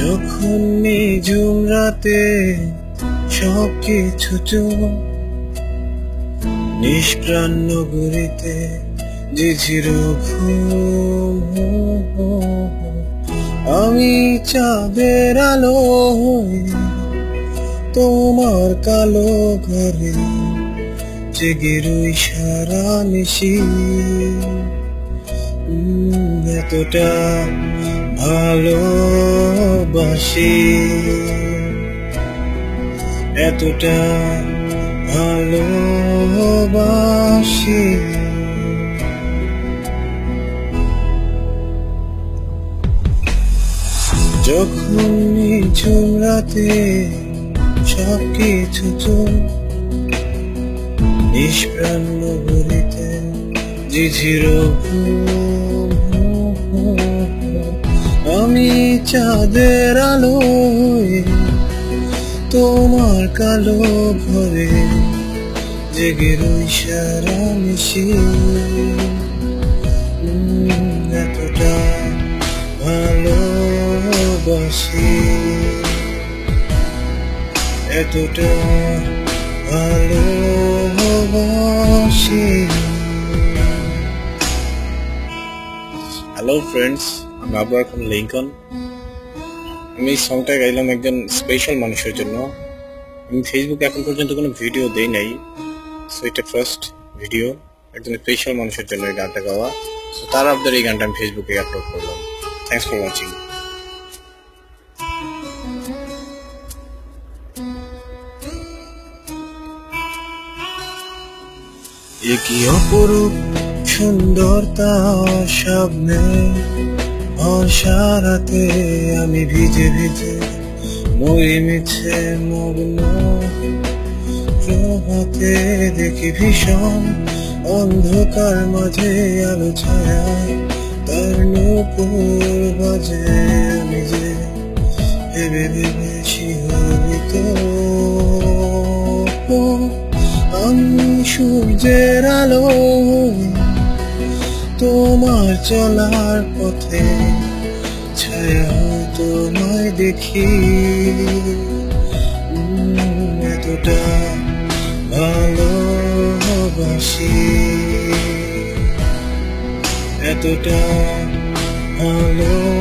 যখন নিঝুম রাতে সব কিছু চুপ নিষ্প্রাণ নগরীতে জিঝির ঘুম, আমি চাঁদের আলো তোমার কালো ঘরে জেগে রই সারা নিশি। এতটা ভালোবাসি। এতটা ভালোবাসি। যখন নিঝুম রাতে সব কিছু চোখ নিষ্প্রাণ নগরীতে জিঝির আমি চাঁদের আলো তোমার কালো ভরে জেগে রই সারা মিশি। এতটা ভালোবাসি। এতটা ভালোবাসি। হ্যালো ফ্রেন্ডস আমি আবু এখন লিঙ্কন। আমি এই সংটা গাইলাম একজন স্পেশাল মানুষের জন্য। আমি ফেসবুকে এখন পর্যন্ত কোনো ভিডিও দেই নাই। সো এটা ফার্স্ট ভিডিও একজন স্পেশাল মানুষের জন্য এই গানটা গাওয়া। তো তার আপনার এই গানটা আমি ফেসবুকে আপলোড করলাম। থ্যাংকস ফর ওয়াচিং এ কি অপরূপ সুন্দরতা স্বপ্নে? অসারাতে আমি ভিজে ভিজে মরি মিছে মগ্ন। প্রভাতে দেখি ভীষণ অন্ধকার মাঝে আলো ছায়ায় তার নূপুর বাজে আমি যে ভেবে ভেবে শিহরিত আমি সূর্যের আলো তোমার চলার পথে ছায়া তোমায় দেখি। এতটা ভালোবাসি। এতটা ভালোবাসি।